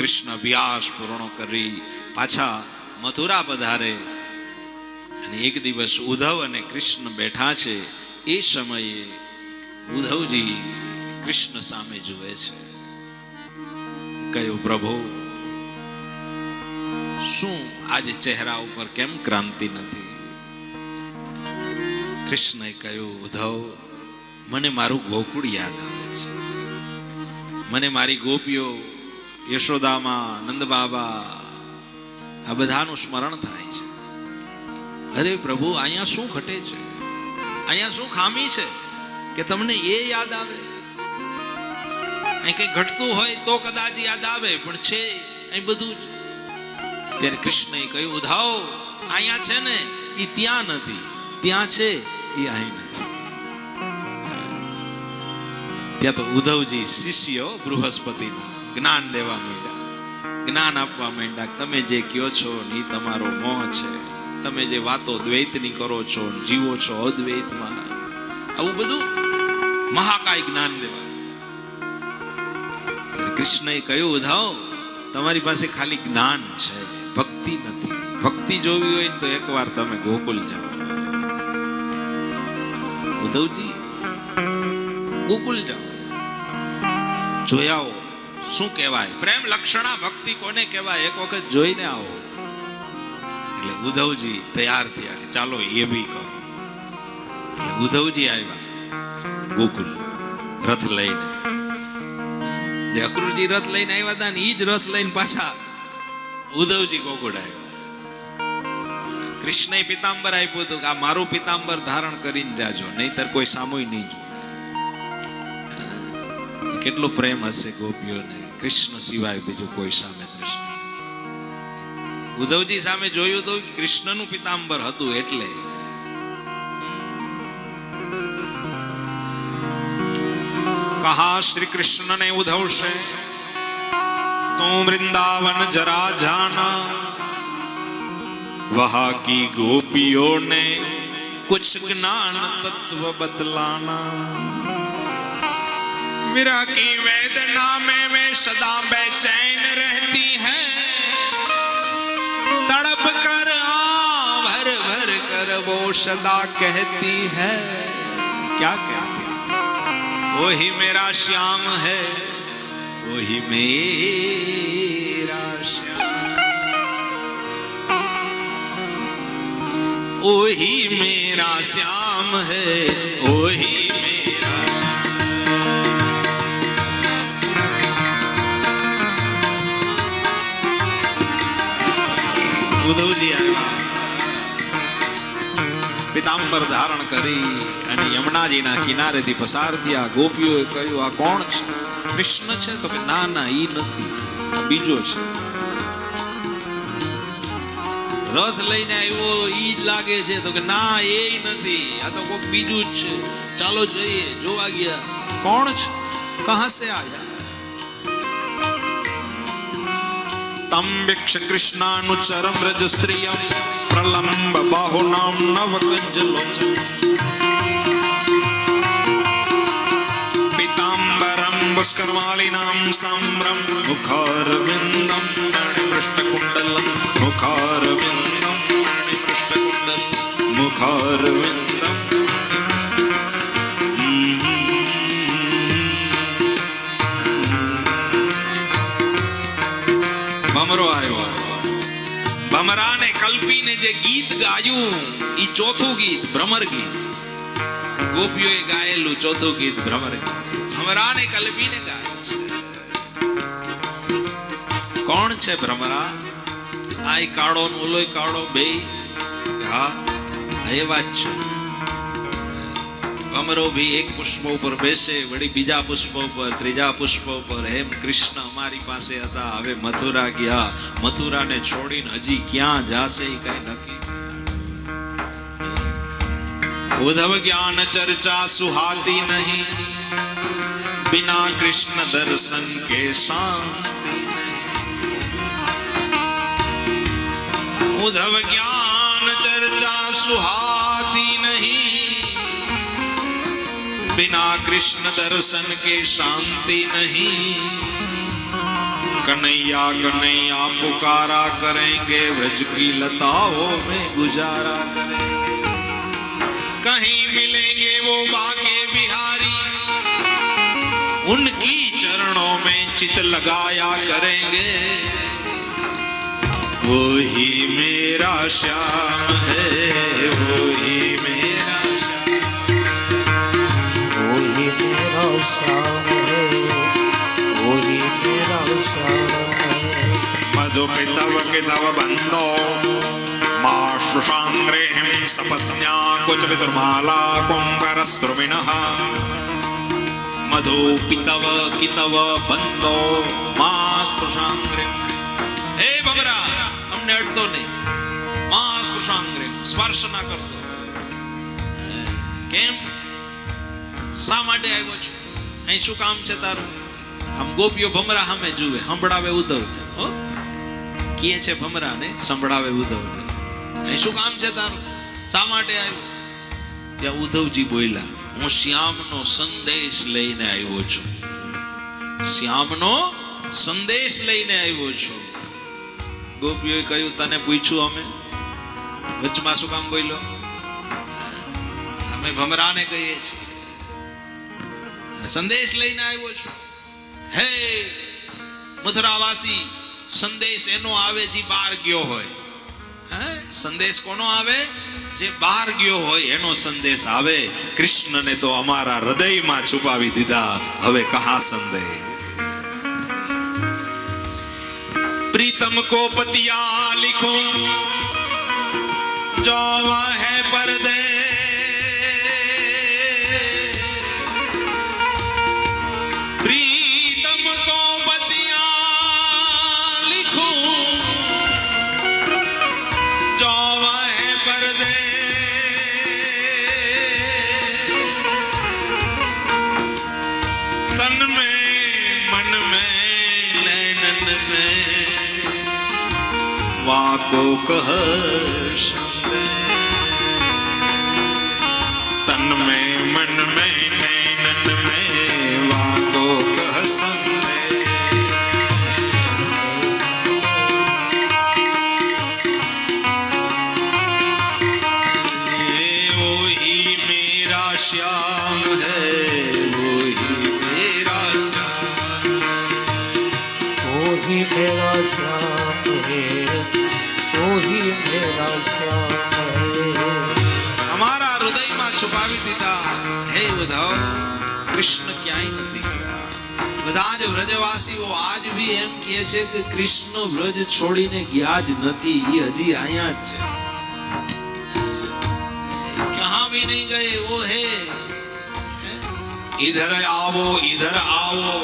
કૃષ્ણ વ્યાસ પૂર્ણ કરી પાછા મથુરા પધારે. અને એક દિવસ ઉદ્ધવ અને કૃષ્ણ બેઠા છે. એ સમયે ઉદ્ધવજી કૃષ્ણ સામે જુએ છે. કયો પ્રભુ, શું આજે ચહેરા ઉપર કેમ ક્રાંતિ નથી? કૃષ્ણએ કહ્યું, ઉદ્ધવ, મને મારું ગોકુળ યાદ આવે છે. મને મારી ગોપીઓ યશોદામાં નંદબાબા આ બધાનું સ્મરણ થાય છે. અરે પ્રભુ, અહીંયા શું ઘટે છે? અહીંયા શું ખામી છે? કે તમને એ યાદ આવે? અહીં કઈ ઘટતું હોય તો કદાચ યાદ આવે, પણ છે અહીં બધું જ. ત્યારે કૃષ્ણએ કહ્યું ઉધાવ અહીંયા છે ને એ ત્યાં નથી. ત્યાં છે એ અહીં નથી. ત્યાં તો ઉદ્ધવજી શિષ્યો બૃહસ્પતિના જ્ઞાન દેવા માંડ્યા. જ્ઞાન આપવા માંડ્યા તમે જે કયો છો એ તમારો મોહ છે. તમે જે વાતો દ્વૈતની કરો છો જીવો છો અદ્વૈતમાં. આવું બધું મહાકાય જ્ઞાન દેવા. કૃષ્ણએ કહ્યું ઉધાવ તમારી પાસે ખાલી જ્ઞાન છે, ભક્તિ નથી. ભક્તિ જોવી હોય તો એકવાર તમે ગોકુલ જાઓ. ઉદ્ધવજી, ગોકુલ જાઓ. આવો. શું કહેવાય? પ્રેમ લક્ષણા ભક્તિ કોને કહેવાય? એક વખત જોઈને આવો. એટલે ઉદ્ધવજી તૈયાર થયા કે ચાલો એ બી કહો. એટલે ઉદ્ધવજી આવ્યા, ગોકુલ રથ લઈને. જે અક્રૂરજી રથ લઈને આવ્યા હતા ને એ જ રથ લઈને પાછા ઉદ્ધવજી ગોકુળ આવ્યા. કૃષ્ણએ પિતાંબર આપ્યું હતું કે આ મારું પિતાંબર ધારણ કરીને જાજો, નહીતર કોઈ સામુય નહીં કેટલો પ્રેમ હશે ગોપીઓને કૃષ્ણ સિવાય બીજું કોઈ સામે દ્રષ્ટિ ઉદ્ધવજી સામે જોયું તો કૃષ્ણનું પિતાંબર હતું એટલે. કહા શ્રી કૃષ્ણને ઉધવશે તું વૃંદાવન જરા જાના. વહા કી ગોપીઓને કુછ જ્ઞાન તત્વ બદલાના. मीरा की वेदना में वे सदा बेचैन रहती है। तड़प कर आ भर भर कर वो सदा कहती है। क्या कहती है? वही मेरा श्याम है, वही मेरा श्याम। वही मेरा श्याम है, वही मेरा પિતાંબર ધારણ કરી અને યમુનાજીના કિનારેથી પસાર થયા. ગોપીઓએ કહ્યું, આ કોણ કૃષ્ણ છે. તો કે ના ના, ઈ નથી. બીજો છે. રથ લઈને આવ્યો, ઈ જ લાગે છે. તો કે ના, એ નથી. આ તો કોઈક બીજું જ છે. ચાલો જોઈએ. જોવા ગયા. કોણ છે? કહા સે આયા? તમ વિક્ષ કૃષ્ણાનુચરમ રજ સ્ત્રિયમ. પ્રલંબ બાહુનામ નવકંજલો પીતાંબરમ પુષ્કરમાલિનામ સામ્રમ મુખારવિંદમ પૃષ્ઠકુંડલમ મુખારવિંદમ પૃષ્ઠકુંડલ મુખારવિંદમ ભમરો આવ્યો ભમરાને કલ્પીને જે ગીત ગાયું એ ચોથું ગીત ભ્રમર ગીત. ગોપીઓએ ગાયેલું ચોથું ગીત ભ્રમર ગીત. ભમરાને કલ્પીને ગાયું. કોણ છે ભ્રમરા? આ કાળો ઓલોય કાળો બે હા એ વાત છે. ભમરો ભી એક પુષ્પ ઉપર બેસે, વળી બીજા પુષ્પ ઉપર, ત્રીજા પુષ્પ ઉપર. એમ કૃષ્ણ, અમારી પાસે હતા. હવે મથુરા ગયા. મથુરાને છોડીને હજી ક્યાં જાશે એ કઈ નક્કી ઉદ્ધવ જ્ઞાન ચર્ચા સુહાતી નહીં. બિના કૃષ્ણ દર્શન કે શાંતિ નહીં। ઉદ્ધવ જ્ઞાન ચર્ચા સુહાતી નહીં. बिना कृष्ण दर्शन के शांति नहीं। कन्हैया कन्हैया, पुकारा करेंगे व्रज की लताओं में गुजारा करेंगे। कहीं मिलेंगे वो बाके बिहारी, उनकी चरणों में चित लगाया करेंगे। वो ही मेरा श्याम है वो ही मेरा मेरा श्याम है वही मेरा श्याम है मधुपितव कितव बंदो माश्रुषाङ्ग्रेहिं सपत्न्या कुचविदुर्माला कुम्भरस्रुविणः मधुपितव कितव बंदो मा स्पृशाङ्ग्रिं हे बबरा हमने अटतो नहीं मा स्पृशाङ्ग्रिं स्पर्श ना कर दो केम શા માટે આવ્યો છે? અહીં શું કામ છે તારું? આમ ગોપીઓ ભમરા સામે જુએ, સંભળાવે ઉધવને હો? કહે છે ભમરાને, સંભળાવે ઉધવને અહીં શું કામ છે તારું? શા માટે આવ્યું? ત્યાં ઉધવજી બોલ્યા, હું શ્યામનો સંદેશ લઈને આવ્યો છું. શ્યામનો સંદેશ લઈને આવ્યો છું. ગોપીઓએ કહ્યું, તને પૂછ્યું અમે? વચમાં શું કામ બોલ્યો? અમે ભમરાને કહીએ છીએ. સંદેશ લઈને આવ્યો છું. હે મથુરાવાસી, સંદેશ એનો આવે જે બહાર ગયો હોય. સંદેશ કોનો આવે? જે બહાર ગયો હોય એનો સંદેશ આવે. કૃષ્ણને તો અમારા હૃદયમાં છુપાવી દીધા. હવે કહા સંદેશ? પ્રીતમ કો પતિયા લિખો. જો હે પરદે વાંકો કહશ. જ વ્રજવાસીઓ આજ બી એમ કહે છે કે કૃષ્ણ વ્રજ છોડીને ગયા જ નથી એ હજી અહીંયા જ છે. કહા ભી નહીં ગયે વો હે. इधर आवो इधर आओ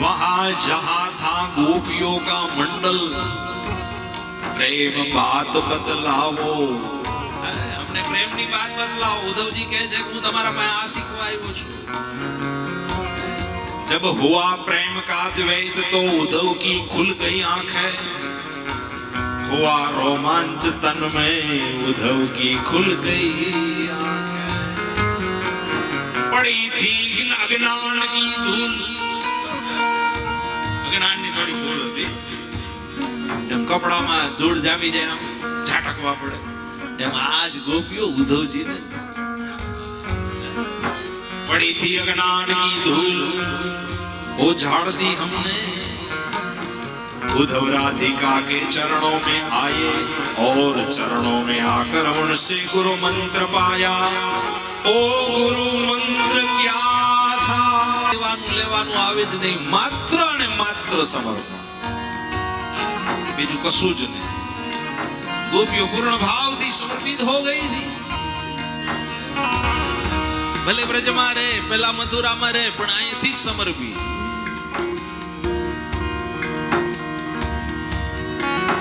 वहां जहां था गोपियों का मंडल प्रेम बात बतलावो हमने प्रेम ની વાત બદલાવો. ઉદ્ધવજી કહે છે કે હું તમારા પાસે આ શીખવા આવ્યો છું. जब हुआ प्रेम का द्वैत तो उद्धव की खुल गई आंखें हुआ रोमांच तन में उद्धव की खुल गई आंखें पड़ी थी अज्ञान की धूल અજ્ઞાનની થોડી ભૂલ હતી જેમ કપડામાં ધૂળ જામી જાય ને આમ ઝાટકવા પડે એમ આજ ગોપીઓ ઉદ્ધવજીને पड़ी थी अज्ञान की धूल वो झाड़ दी हमने उद्धव राधिका के चरणों में आए और चरणों में आकर उनसे गुरु मंत्र पाया ओ गुरु मंत्र क्या था લેવાનું લેવાનું આવે જ નહીં માત્ર અને માત્ર સમર્પણ બીજું કશું જ નહીં ગોપીઓ પૂર્ણ ભાવથી સમર્પિત હો ગઈ હતી ભલે બ્રજમાં રહે, પેલા મથુરામાં રહે, પણ અહીંથી જ સમર્પિત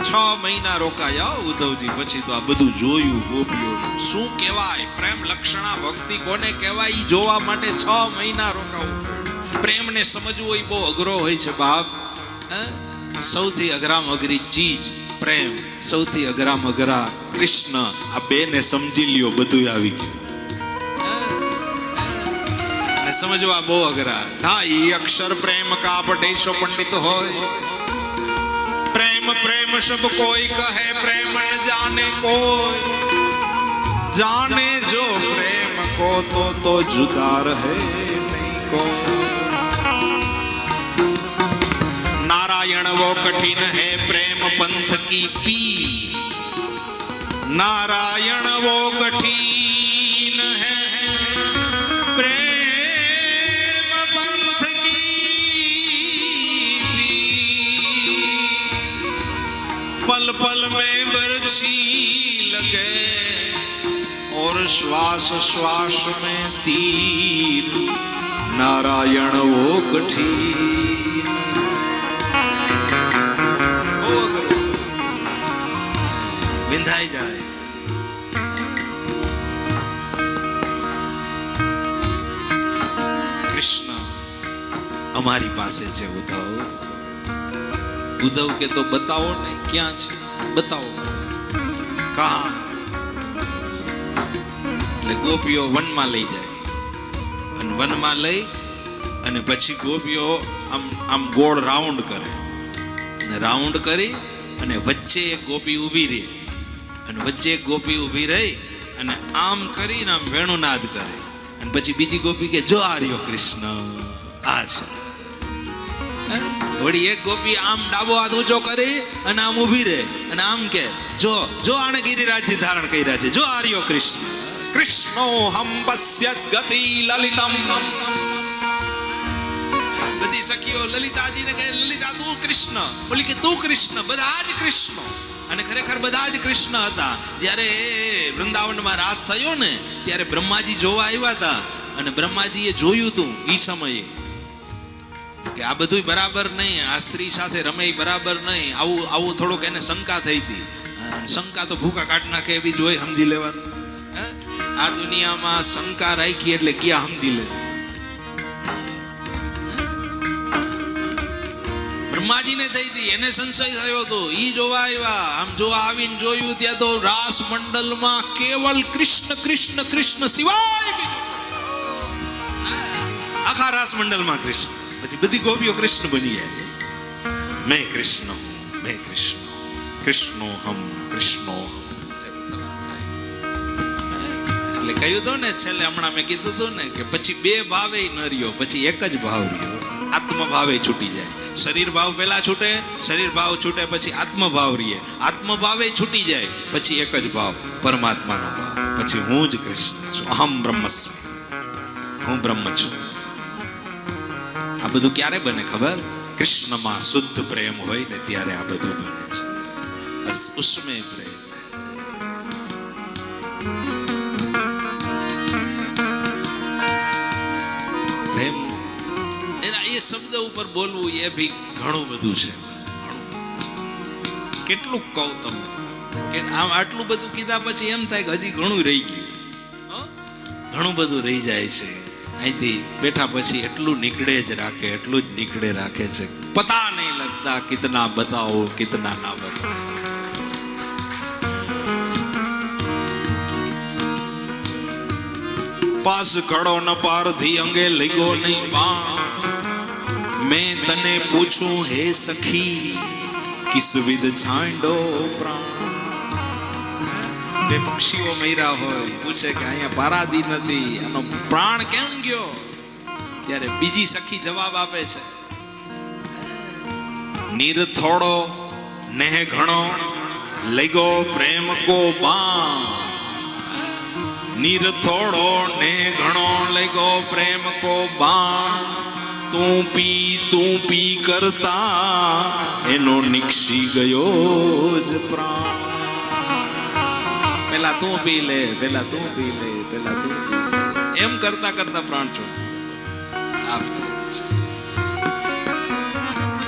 છ મહિના રોકાયા ઉદ્ધવજી, પછી તો આ બધું જોયું ગોપીઓનું શું કહેવાય? પ્રેમ લક્ષણા ભક્તિ કોને કહેવાય? એ જોવા માટે છ મહિના રોકાવું પ્રેમને સમજવો એ બહુ અઘરો હોય છે બાપ? સૌથી અઘરામ અઘરી ચીજ, પ્રેમ. સૌથી અઘરામ અઘરા કૃષ્ણ. આ બે ને સમજી લ્યો બધું આવી ગયું. અને સમજવા બહુ અઘરા ઢાઈ અક્ષર પ્રેમ કા પટેશો પંડિત હોય પ્રેમ પ્રેમ સબ કોઈ કહે પ્રેમ ન જાને કોઈ જાને જો પ્રેમ को तो तो जुदा रहे नहीं को नारायण वो कठिन है प्रेम पंथ की पी नारायण वो कठिन पल पल में बरछी लगे और श्वास श्वास में तीर नारायण वो कठिन બહુ અઘરું. વિંધાઈ જાય કૃષ્ણ અમારી પાસે છે ઉદ્ધવ ઉદ્ધવ કે તો બતાવો ને ક્યાં છે? બતાવો. કા? એટલે ગોપીઓ વનમાં લઈ જાય. અને વનમાં લઈ અને પછી ગોપીઓ આમ આમ ગોળ રાઉન્ડ કરે. અને રાઉન્ડ કરી અને વચ્ચે એક ગોપી ઊભી રહે. અને વચ્ચે એક ગોપી ઊભી રહી અને આમ કરીને આમ વેણુનાદ કરે. અને પછી બીજી ગોપી કે, જો આ રહ્યો કૃષ્ણ, આ છે? વળી એક ગોપી આમ ડાબો હાથ ઊંચો કરી અને આમ ઊભી રહે. અને આમ કે જો જો આને ગિરિરાજજી ધારણ કર્યા છે જો આર્યો કૃષ્ણ. કૃષ્ણો હમ પશ્ય ગતિ લલિતમ. બધી સખીઓ લલિતાજીને કહે લલિતા તું કૃષ્ણ. બોલી કે તું કૃષ્ણ બધા જ કૃષ્ણ. અને ખરેખર બધા જ કૃષ્ણ હતા. જ્યારે વૃંદાવનમાં રાસ થયો ને ત્યારે બ્રહ્માજી જોવા આવ્યા હતા. અને બ્રહ્માજીએ જોયું તું એ સમયે. કે આ બધું બરાબર નહીં, આ સ્ત્રી સાથે રમે બરાબર નહીં, આવું આવું થોડુંક એને શંકા થઈ હતી. શંકા તો ભૂકા કાઢ નાખે એવી જ સમજી લેવાનું. આ દુનિયામાં શંકા રાખી એટલે ક્યાં સમજી લે? બ્રહ્માજીને થઈ હતી, એને સંશય થયો હતો. ઈ જોવા આવ્યા. આમ જોવા આવીને જોયું ત્યાં તો રાસ મંડલમાં કેવલ કૃષ્ણ કૃષ્ણ કૃષ્ણ સિવાય આખા રાસ મંડલમાં કૃષ્ણ. પછી બધી ગોપીઓ કૃષ્ણ બની જાય મેં કૃષ્ણ હું, મેં કૃષ્ણ કૃષ્ણો હમ કૃષ્ણો હમ. એટલે કહ્યું હતું ને છેલ્લે હમણાં મેં કીધું હતું ને કે પછી બે ભાવે ન રહ્યો પછી એક જ ભાવ રહ્યો. આત્મ ભાવે છૂટી જાય. શરીર ભાવ પહેલા છૂટે શરીર ભાવ છૂટે પછી આત્મ ભાવ રહીએ આત્મ ભાવે છૂટી જાય પછી એક જ ભાવ પરમાત્માનો ભાવ. પછી હું જ કૃષ્ણ છું અહમ બ્રહ્મસ્મી. હું બ્રહ્મ છું. આ બધું ક્યારે બને ખબર? કૃષ્ણમાં શુદ્ધ પ્રેમ હોય ને ત્યારે આ બધું બને છે. બસ ઉસ્મે પ્રેમ. એના શબ્દ ઉપર બોલવું એ ભી ઘણું બધું છે. કેટલું કહું તમે કે આમ આટલું બધું કીધા પછી એમ થાય કે હજી ઘણું રહી ગયું? ઘણું બધું રહી જાય છે. અહીંથી બેઠા પછી એટલું નીકળે જ રાખે, એટલું જ નીકળે રાખે છે. પતા નહીં લગતા કિતના બતાવો, કિતના ના બતાવો. પાસ કડો ન પારધી અંગે લઈગો નહીં બાણ મેં તને પૂછું, હે સખી, કિસ વિધ છાંડો પ્રાણ? બે પક્ષીઓ મર્યા હોય, પૂછે કે અહીંયા પારાદી નથી. એનો પ્રાણ કેમ ગયો? ત્યારે બીજી સખી જવાબ આપે છે, નીર થોડો, નેહ ઘણો, લઈગો પ્રેમ કો બાણ. નીર થોડો ને ઘણો લગો પ્રેમ કો બાણ. તું પી તું પી કરતા, એનો નિક્ષી ગયો જ પ્રાણ. પેલા તું પી લે પેલા તું પી લે પેલા તું પી લે એમ કરતા કરતા પ્રાણ છોડતા આ ફરક છે.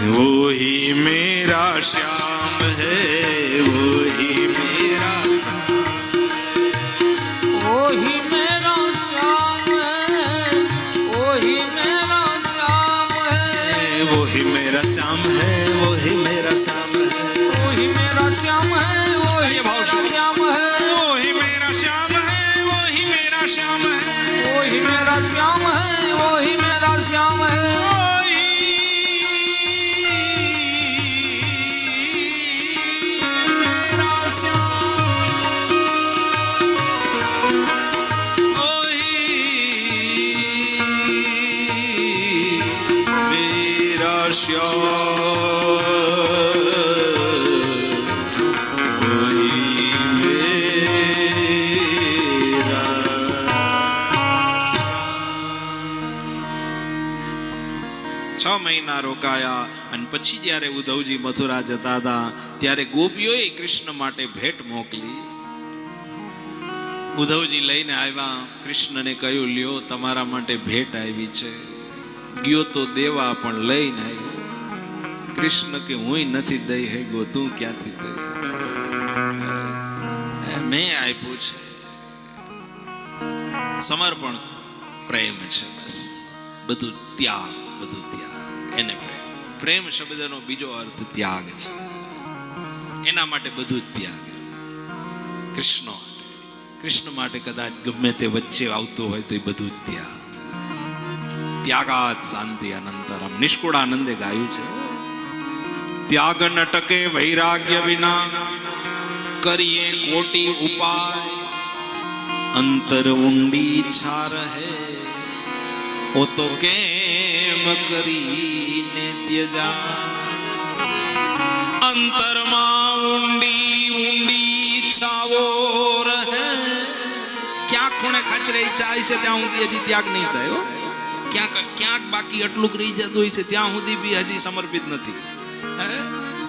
वो ही मेरा श्याम है वो ही मेरा ओही मेरा श्याम है ओही मेरा श्याम है वो ही मेरा श्याम है वो ही પછી જ્યારે ઉદ્ધવજી મથુરા જતા હતા, ત્યારે ગોપીઓએ કૃષ્ણ માટે ભેટ મોકલી. ઉદ્ધવજી લઈને આવ્યા, કૃષ્ણને કહ્યું, લ્યો, તમારા માટે ભેટ આવી છે. ગયો તો દેવા પણ લઈને આવ્યો. કૃષ્ણ કે હું નથી દઈ હૈ ગો તું ક્યાંથી દઈ? મેં આપ્યું છે. સમર્પણ પ્રેમ છે બસ. બધું ત્યાગ બધું ત્યાગ એને પ્રેમ પ્રેમ શબ્દનો બીજો અર્થ ત્યાગ છે. એના માટે બધું જ ત્યાગ કૃષ્ણ કૃષ્ણ માટે કદાચ ગમે તે વચ્ચે આવતું હોય તો એ બધું ત્યાગ ત્યાગાત શાંતિ અનંતરમ. નિષ્કુળાનંદે ગાયું છે. ત્યાગ નટકે વૈરાગ્ય વિના. કરીએ કોટી ઉપાય. અંતર ઊંડી ઈચ્છા રહે. ઓ તો કેમ કરીને ત્યજા અંતરમાં ઊંડી ઊંડી ઈચ્છાઓ રહે ક્યાંક ખૂણે ખાચરે ઈચ્છા છે ત્યાં સુધી હજી ત્યાગ નહીં થયો ક્યાંક ક્યાંક બાકી એટલું રહી જતું હોય છે ત્યાં સુધી બી હજી સમર્પિત નથી હે?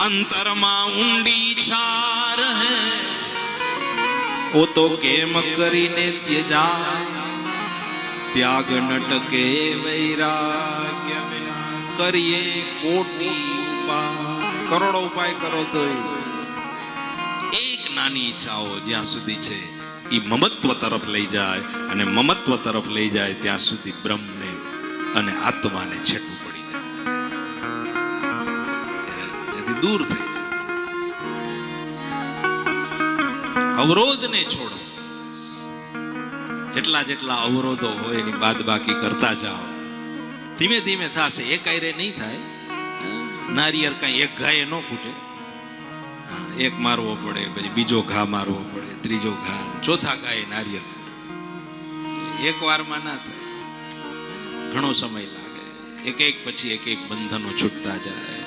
અંતરમાં ઊંડી ઈચ્છા રહે ઓ તો કેમ કરીને ત્યજા ત્યાગ નટકે વૈરાગ્ય. કરીએ કોટી કરોડો ઉપાય કરો તો એક નાની ઈચ્છાઓ જ્યાં સુધી છે એ મમત્વ તરફ લઈ જાય અને મમત્વ તરફ લઈ જાય ત્યાં સુધી બ્રહ્મને અને આત્માને છેટું પડી જાય. દૂર થઈ અવરોધને છોડો. જેટલા જેટલા અવરોધો હોય એની બાદ બાકી કરતા જાઓ. ધીમે ધીમે થશે. એક આયરે નહીં થાય. નારિયેળ કાંઈ એક ઘાએ ન ફૂટે. એક મારવો પડે, પછી બીજો ઘા મારવો પડે, ત્રીજો ઘા, ચોથા ઘાએ નારિયેળ. એક વારમાં ના થાય. ઘણો સમય લાગે. એક એક પછી એક એક બંધનો છૂટતા જાય.